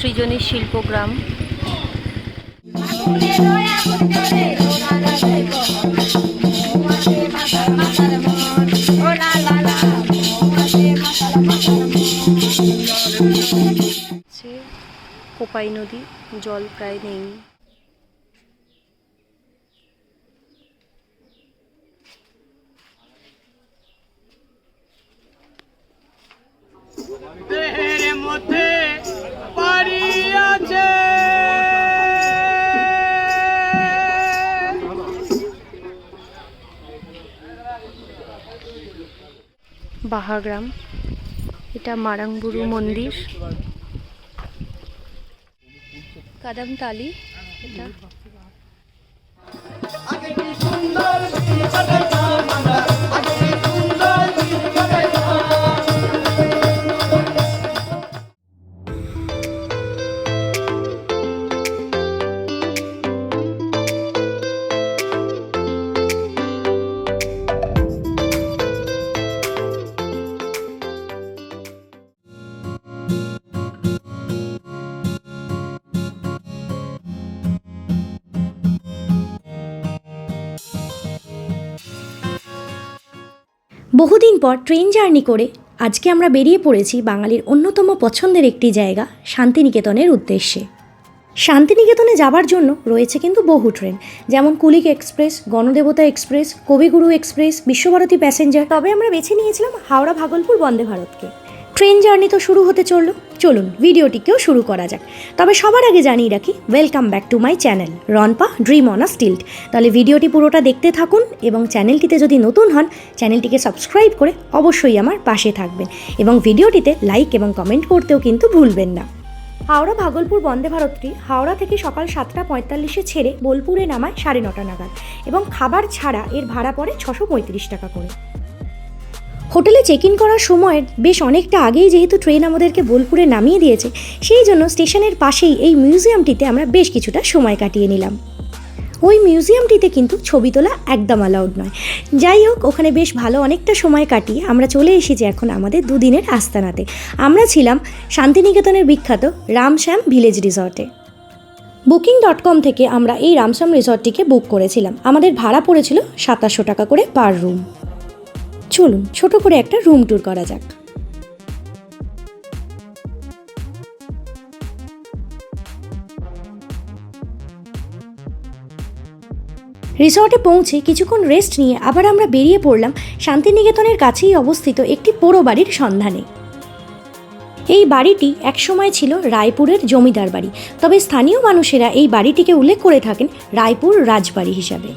সৃজনী শিল্পগ্রাম। কোপাই নদী জল প্রায় নেই। বাহাগ্রাম। এটা মারাংবুরু মন্দির। কাদামতালি এটা। বহুদিন পর ট্রেন জার্নি করে আজকে আমরা বেরিয়ে পড়েছি বাঙালির অন্যতম পছন্দের একটি জায়গা, শান্তিনিকেতনের উদ্দেশ্যে। শান্তিনিকেতনে যাবার জন্য রয়েছে কিন্তু বহু ট্রেন, যেমন Kulik express, Ganadevata express, Kaviguru express, Visvabharati passenger. তবে আমরা বেছে নিয়েছিলাম হাওড়া ভাগলপুর বন্দে ভারতকে। ট্রেন জার্নি তো শুরু হতে চলল। চলুন, ভিডিওটিকেও শুরু করা যাক। তবে সবার আগে জানিয়ে রাখি welcome back to my channel রনপা dream on a stilt তাহলে ভিডিওটি পুরোটা দেখতে থাকুন এবং চ্যানেলটিতে যদি নতুন হন চ্যানেলটিকে সাবস্ক্রাইব করে অবশ্যই আমার পাশে থাকবেন। এবং ভিডিওটিতে লাইক এবং কমেন্ট করতেও কিন্তু ভুলবেন না। হাওড়া ভাগলপুর বন্দে ভারতটি হাওড়া থেকে সকাল সাতটা পঁয়তাল্লিশে ছেড়ে বোলপুরে নামায় সাড়ে নটা নাগাদ এবং খাবার ছাড়া এর ভাড়া পড়ে ছশো পঁয়ত্রিশ টাকা করে। হোটেলে চেক ইন করার সময়ের বেশ অনেকটা আগেই যেহেতু ট্রেন আমাদেরকে বোলপুরে নামিয়ে দিয়েছে, সেই জন্য স্টেশনের পাশেই এই মিউজিয়ামটিতে আমরা বেশ কিছুটা সময় কাটিয়ে নিলাম। ওই মিউজিয়ামটিতে কিন্তু ছবি তোলা একদম অ্যালাউড নয়। যাই হোক, ওখানে বেশ ভালো অনেকটা সময় কাটিয়ে আমরা চলে এসেছি এখন আমাদের দুদিনের আস্তানাতে। আমরা ছিলাম শান্তিনিকেতনের বিখ্যাত রামশ্যাম ভিলেজ রিসর্টে বুকিং ডট কম থেকে আমরা এই রামশ্যাম রিসর্টটিকে বুক করেছিলাম। আমাদের ভাড়া পড়েছিল সাতাশশো টাকা করে পার রুম চলুন ছোট করে একটা রুম ট্যুর করা যাক। রিসর্টে পৌঁছে কিছুক্ষণ রেস্ট নিয়ে আবার আমরা বেরিয়ে পড়লাম শান্তিনিকেতনের কাছেই অবস্থিত একটি পোড়ো বাড়ির সন্ধানে। এই বাড়িটি একসময় ছিল রায়পুরের জমিদার বাড়ি, তবে স্থানীয় মানুষেরা এই বাড়িটিকে উল্লেখ করে থাকেন রায়পুর রাজবাড়ি হিসাবে।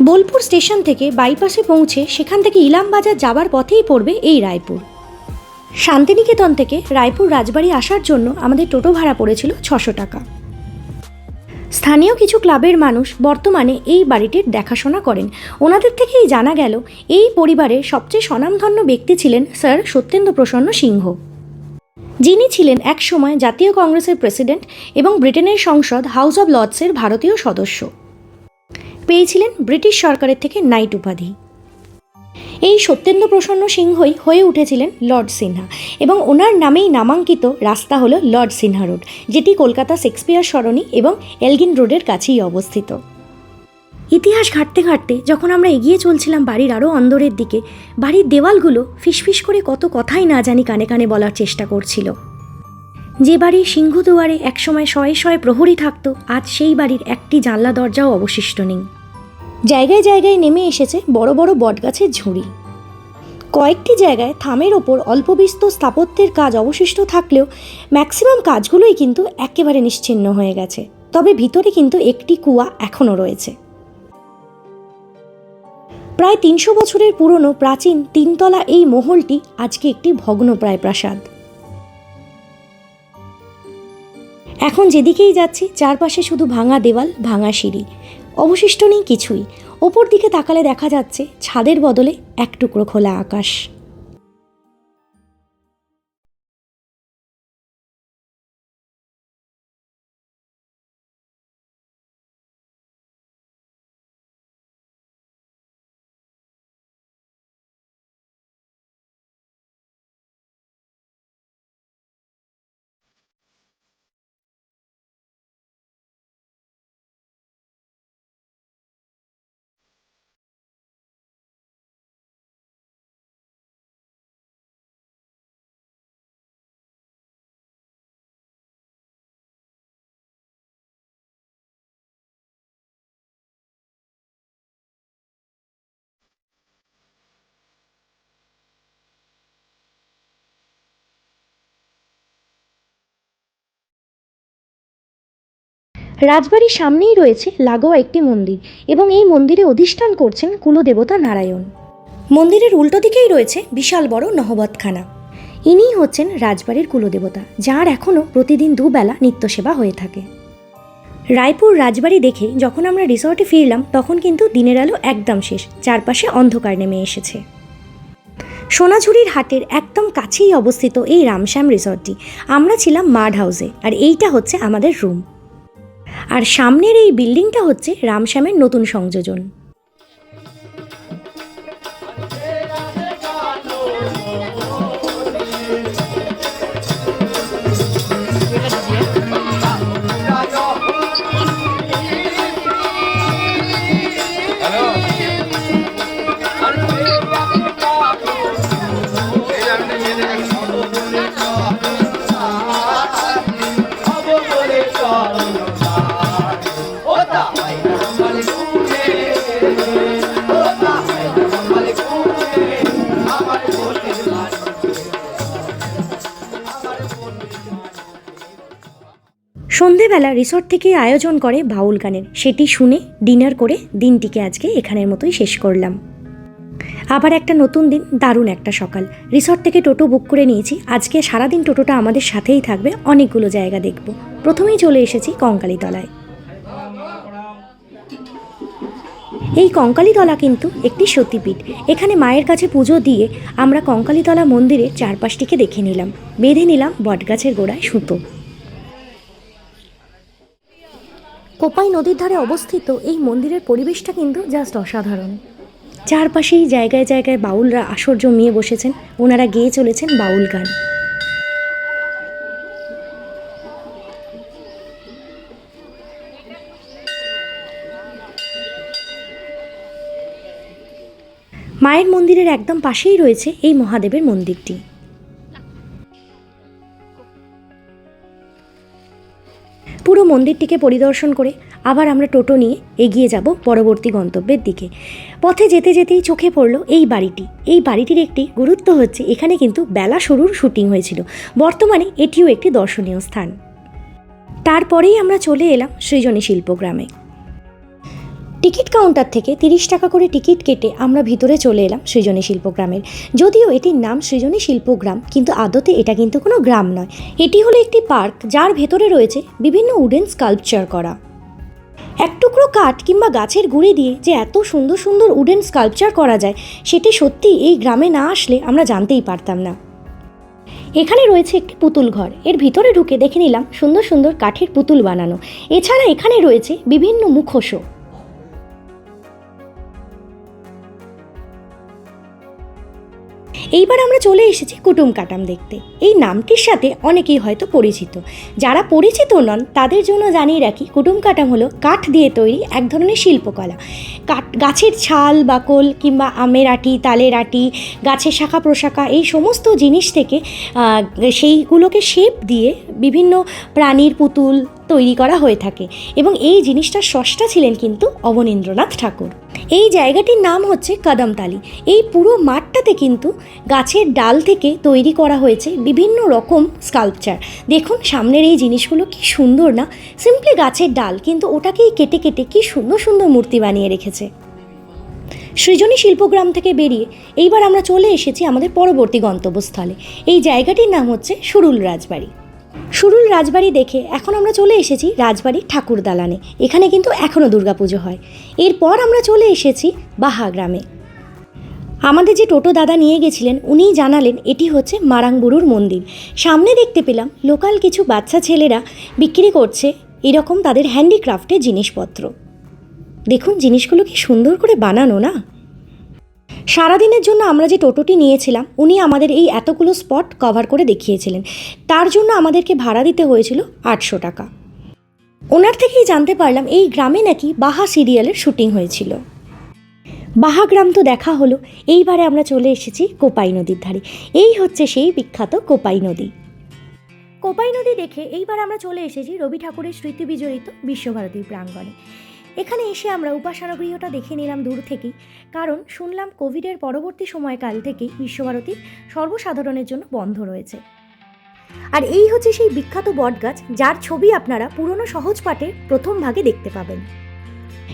বোলপুর স্টেশন থেকে বাইপাসে পৌঁছে সেখান থেকে ইলামবাজার যাবার পথেই পড়বে এই রায়পুর। শান্তিনিকেতন থেকে রায়পুর রাজবাড়ি আসার জন্য আমাদের টোটো ভাড়া পড়েছিল ছশো টাকা। স্থানীয় কিছু ক্লাবের মানুষ বর্তমানে এই বাড়িটির দেখাশোনা করেন। ওনাদের থেকেই জানা গেল, এই পরিবারের সবচেয়ে স্বনামধন্য ব্যক্তি ছিলেন স্যার সত্যেন্দ্র প্রসন্ন সিংহ। যিনি ছিলেন একসময় জাতীয় কংগ্রেসের প্রেসিডেন্ট এবং ব্রিটেনের সংসদ হাউস অব লর্ডসের ভারতীয় সদস্য। পেয়েছিলেন ব্রিটিশ সরকারের থেকে নাইট উপাধি। এই সত্যেন্দ্র প্রসন্ন সিংহই হয়ে উঠেছিলেন লর্ড সিনহা এবং ওনার নামেই নামাঙ্কিত রাস্তা হলো লর্ড সিনহা রোড, যেটি কলকাতা শেক্সপিয়ার সরণি এবং এলগিন রোডের কাছেই অবস্থিত। ইতিহাস ঘাঁটতে ঘাঁটতে যখন আমরা এগিয়ে চলছিলাম বাড়ির আরও অন্দরের দিকে, বাড়ির দেওয়ালগুলো ফিসফিস করে কত কথাই না জানি কানে কানে বলার চেষ্টা করছিল। যে বাড়ির সিংহদুয়ারে একসময় শয়ে শয়ে প্রহরী থাকতো, আজ সেই বাড়ির একটি জানলা দরজাও অবশিষ্ট নেই। জায়গায় জায়গায় নেমে এসেছে বড় বড় বটগাছের ঝুড়ি। কয়েকটি জায়গায় থামের ওপর অল্প বিস্তর স্থাপত্যের কাজ অবশিষ্ট থাকলেও ম্যাক্সিমাম কাজগুলোই কিন্তু একেবারে নিশ্চিন্ন হয়ে গেছে। তবে ভিতরে কিন্তু একটি কুয়া এখনও রয়েছে। প্রায় তিনশো বছরের পুরনো প্রাচীন তিনতলা এই মহলটি আজকে একটি ভগ্নপ্রায় প্রাসাদ। এখন যেদিকেই যাচ্ছি, চারপাশে শুধু ভাঙা দেওয়াল, ভাঙা সিঁড়ি। অবশিষ্ট নেই কিছুই। ওপর দিকে তাকালে দেখা যাচ্ছে ছাদের বদলে এক টুকরো খোলা আকাশ। রাজবাড়ির সামনেই রয়েছে লাগোয়া একটি মন্দির এবং এই মন্দিরে অধিষ্ঠান করছেন কুলদেবতা নারায়ণ। মন্দিরের উল্টো দিকেই রয়েছে বিশাল বড় নহবতখানা। ইনিই হচ্ছেন রাজবাড়ির কুলদেবতা, যার এখনও প্রতিদিন দুবেলা নিত্যসেবা হয়ে থাকে। রায়পুর রাজবাড়ি দেখে যখন আমরা রিসর্টে ফিরলাম, তখন কিন্তু দিনের আলো একদম শেষ, চারপাশে অন্ধকার নেমে এসেছে। সোনাঝুরির হাটের একদম কাছেই অবস্থিত এই রামশ্যাম রিসর্টটি। আমরা ছিলাম মাড হাউসে, আর এইটা হচ্ছে আমাদের রুম। আর সামনের এই বিল্ডিংটা হচ্ছে রামশ্যামের নতুন সংযোজন। রিসর্ট থেকে আয়োজন করে বাউল গানের। সেটি শুনে ডিনার করে দিনটিকে আজকে এখানের মতোই শেষ করলাম। আবার একটা নতুন দিন, দারুণ একটা সকাল। রিসর্ট থেকে টোটো বুক করে নিয়েছি। আজকে সারাদিন টোটোটা আমাদের সাথেই থাকবে, অনেকগুলো জায়গা দেখব। প্রথমেই চলে এসেছি কঙ্কালীতলায়। এই কঙ্কালীতলা কিন্তু একটি সতীপীঠ। এখানে মায়ের কাছে পুজো দিয়ে আমরা কঙ্কালীতলা মন্দিরের চারপাশটিকে দেখে নিলাম। বেঁধে নিলাম বটগাছের গোড়ায় সুতো। কোপাই নদীর ধারে অবস্থিত এই মন্দিরের পরিবেশটা কিন্তু জাস্ট অসাধারণ। চারপাশেই জায়গায় জায়গায় বাউলরা আসর জমিয়ে বসেছেন, ওনারা গেয়ে চলেছেন বাউল গান। মায়ের মন্দিরের একদম পাশেই রয়েছে এই মহাদেবের মন্দিরটি। পুরো মন্দিরটিকে পরিদর্শন করে আবার আমরা টোটো নিয়ে এগিয়ে যাব পরবর্তী গন্তব্যের দিকে। পথে যেতে যেতেই চোখে পড়ল এই বাড়িটি। এই বাড়িটির একটি গুরুত্ব হচ্ছে, এখানে কিন্তু বেলা শুরুর শুটিং হয়েছিল। বর্তমানে এটিও একটি দর্শনীয় স্থান। তারপরেই আমরা চলে এলাম সৃজনী শিল্পগ্রামে টিকিট কাউন্টার থেকে তিরিশ টাকা করে টিকিট কেটে আমরা ভিতরে চলে এলাম সৃজনী শিল্পগ্রামের যদিও এটির নাম সৃজনী শিল্পগ্রাম কিন্তু আদতে এটা কিন্তু কোনো গ্রাম নয়। এটি হলো একটি পার্ক যার ভেতরে রয়েছে বিভিন্ন উডেন স্কাল্পচার করা। এক টুকরো কাঠ কিংবা গাছের গুঁড়ি দিয়ে যে এত সুন্দর সুন্দর উডেন স্কাল্পচার করা যায়, সেটি সত্যি এই গ্রামে না আসলে আমরা জানতেই পারতাম না। এখানে রয়েছে একটি পুতুল ঘর। এর ভিতরে ঢুকে দেখে নিলাম সুন্দর সুন্দর কাঠের পুতুল বানানো। এছাড়া এখানে রয়েছে বিভিন্ন মুখোশও। এইবার আমরা চলে এসেছি কুটুম কাটাম দেখতে। এই নামটির সাথে অনেকেই হয়তো পরিচিত। যারা পরিচিত নন, তাদের জন্য জানিয়ে রাখি, কুটুম কাটাম হলো কাঠ দিয়ে তৈরি এক ধরনের শিল্পকলা। কাঠ, গাছের ছাল, বাকল কিংবা আমের আটি, তালের আটি, গাছের শাখা প্রশাখা, এই সমস্ত জিনিস থেকে সেইগুলোকে শেপ দিয়ে বিভিন্ন প্রাণীর পুতুল তৈরি করা হয়ে থাকে এবং এই জিনিসটার স্রষ্টা ছিলেন কিন্তু অবনীন্দ্রনাথ ঠাকুর। এই জায়গাটির নাম হচ্ছে কদমতালি। এই পুরো মাঠটাতে কিন্তু গাছের ডাল থেকে তৈরি করা হয়েছে বিভিন্ন রকম স্কাল্পচার। দেখুন, সামনের এই জিনিসগুলো কি সুন্দর না? সিম্পলি গাছের ডাল, কিন্তু ওটাকেই কেটে কেটে কি সুন্দর সুন্দর মূর্তি বানিয়ে রেখেছে। সৃজনী শিল্পগ্রাম থেকে বেরিয়ে এইবার আমরা চলে এসেছি আমাদের পরবর্তী গন্তব্যস্থলে। এই জায়গাটির নাম হচ্ছে সুরুল রাজবাড়ি। সুরুল রাজবাড়ি দেখে এখন আমরা চলে এসেছি রাজবাড়ির ঠাকুর দালানে। এখানে কিন্তু এখনও দুর্গাপুজো হয়। এরপর আমরা চলে এসেছি বাহা গ্রামে। আমাদের যে টোটো দাদা নিয়ে গেছিলেন, উনিই জানালেন এটি হচ্ছে মারাংবুরুর মন্দির। সামনে দেখতে পেলাম লোকাল কিছু বাচ্চা ছেলেরা বিক্রি করছে এরকম তাদের হ্যান্ডিক্রাফটের জিনিসপত্র। দেখুন, জিনিসগুলো কি সুন্দর করে বানানো না? সারাদিনের জন্য আমরা যে টোটোটি নিয়েছিলাম, উনি আমাদের এই এতগুলো স্পট কভার করে দেখিয়েছিলেন। তার জন্য আমাদেরকে ভাড়া দিতে হয়েছিল আটশো টাকা। ওনার থেকেই জানতে পারলাম এই গ্রামে নাকি বাহা সিরিয়ালের শুটিং হয়েছিল। বাহা গ্রাম তো দেখা হলো, এইবারে আমরা চলে এসেছি কোপাই নদীর ধারে। এই হচ্ছে সেই বিখ্যাত কোপাই নদী। কোপাই নদী দেখে এইবার আমরা চলে এসেছি রবি ঠাকুরের স্মৃতি বিজড়িত বিশ্বভারতীর প্রাঙ্গণে। এখানে এসে আমরা উপাসনা গৃহটা দেখে নিলাম দূর থেকেই। কারণ শুনলাম কোভিডের পরবর্তী সময়কাল থেকেই বিশ্বভারতী সর্বসাধারণের জন্য বন্ধ রয়েছে। আর এই হচ্ছে সেই বিখ্যাত বটগাছ, যার ছবি আপনারা পুরনো সহজ পাঠে প্রথম ভাগে দেখতে পাবেন।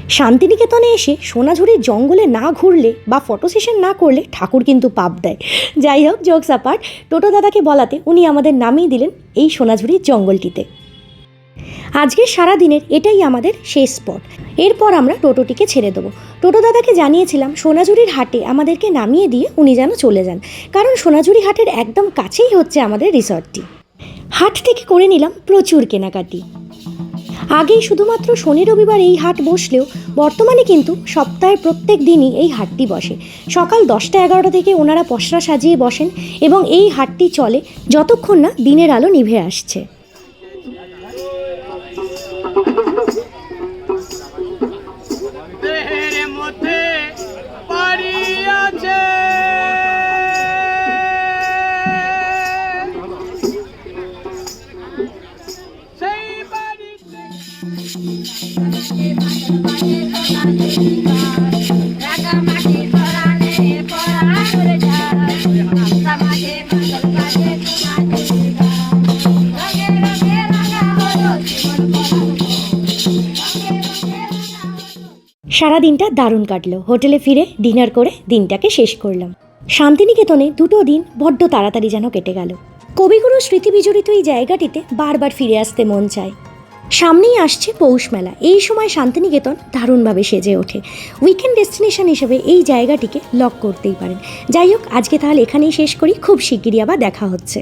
শান্তিনিকেতনে এসে সোনাঝুরির জঙ্গলে না ঘুরলে বা ফটো সেশন না করলে ঠাকুর কিন্তু পাপ দেয়। যাই হোক জোকস আপার্ট টোটো দাদাকে বলাতে উনি আমাদের নামিয়ে দিলেন এই সোনাঝুরির জঙ্গলটিতে। আজকের সারা দিনের এটাই আমাদের শেষ স্পট। এরপর আমরা টোটোটিকে ছেড়ে দেবো। টোটো দাদাকে জানিয়েছিলাম, সোনাঝুরির হাটে আমাদেরকে নামিয়ে দিয়ে উনি যেন চলে যান। কারণ সোনাঝুরি হাটের একদম কাছেই হচ্ছে আমাদের রিসর্টটি। হাট থেকে করে নিলাম প্রচুর কেনাকাটি। আগেই শুধুমাত্র শনি রবিবার এই হাট বসলেও বর্তমানে কিন্তু সপ্তাহের প্রত্যেক দিনই এই হাটটি বসে। সকাল দশটা এগারোটা থেকে ওনারা পসরা সাজিয়ে বসেন এবং এই হাটটি চলে যতক্ষণ না দিনের আলো নিভে আসছে। দিনটা দারুণ কাটলো। হোটেলে ফিরে, ডিনার করে দিনটাকে শেষ করলাম। শান্তিনিকেতনে দুটো দিন বড্ড তাড়াতাড়ি যেন কেটে গেল। কবিগুরু স্মৃতি বিজড়িত এই জায়গাটিতে বারবার ফিরে আসতে মন চায়। সামনেই আসছে পৌষ মেলা। এই সময় শান্তিনিকেতন দারুণভাবে সেজে ওঠে। উইকেন্ড ডেস্টিনেশন হিসেবে এই জায়গাটিকে লক করতেই পারেন। যাই হোক, আজকে তাহলে এখানেই শেষ করি। খুব শিগগিরই আবার দেখা হচ্ছে।